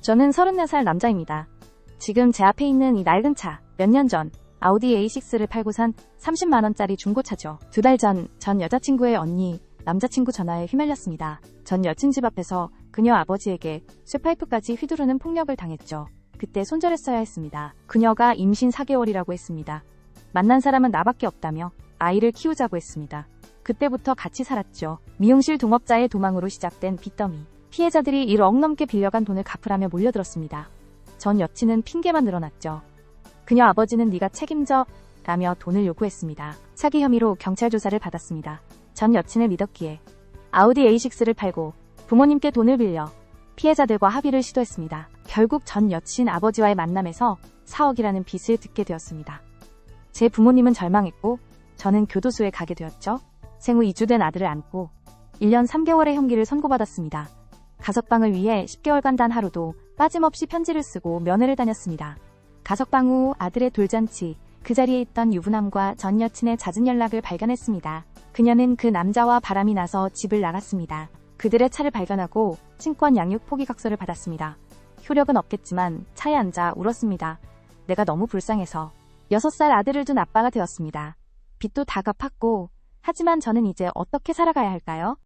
저는 34살 남자입니다. 지금 제 앞에 있는 이 낡은 차, 몇 년 전 아우디 A6를 팔고 산 30만원짜리 중고차죠. 두 달 전, 전 여자친구의 언니, 남자친구 전화에 휘말렸습니다. 전 여친 집 앞에서 그녀 아버지에게 쇠파이프까지 휘두르는 폭력을 당했죠. 그때 손절했어야 했습니다. 그녀가 임신 4개월이라고 했습니다. 만난 사람은 나밖에 없다며 아이를 키우자고 했습니다. 그때부터 같이 살았죠. 미용실 동업자의 도망으로 시작된 빚더미. 피해자들이 1억 넘게 빌려간 돈을 갚으라며 몰려들었습니다. 전 여친은 핑계만 늘어났죠. 그녀 아버지는 네가 책임져 라며 돈을 요구했습니다. 사기 혐의로 경찰 조사를 받았습니다. 전 여친을 믿었기에 아우디 A6를 팔고 부모님께 돈을 빌려 피해자들과 합의를 시도했습니다. 결국 전 여친 아버지와의 만남에서 4억이라는 빚을 듣게 되었습니다. 제 부모님은 절망했고 저는 교도소에 가게 되었죠. 생후 2주 된 아들을 안고 1년 3개월의 형기를 선고받았습니다. 가석방을 위해 10개월간 단 하루도 빠짐없이 편지를 쓰고 면회를 다녔습니다. 가석방 후 아들의 돌잔치, 그 자리에 있던 유부남과 전 여친의 잦은 연락을 발견했습니다. 그녀는 그 남자와 바람이 나서 집을 나갔습니다. 그들의 차를 발견하고 친권 양육 포기 각서를 받았습니다. 효력은 없겠지만 차에 앉아 울었습니다. 내가 너무 불쌍해서 6살 아들을 둔 아빠가 되었습니다. 빚도 다 갚았고, 하지만 저는 이제 어떻게 살아가야 할까요?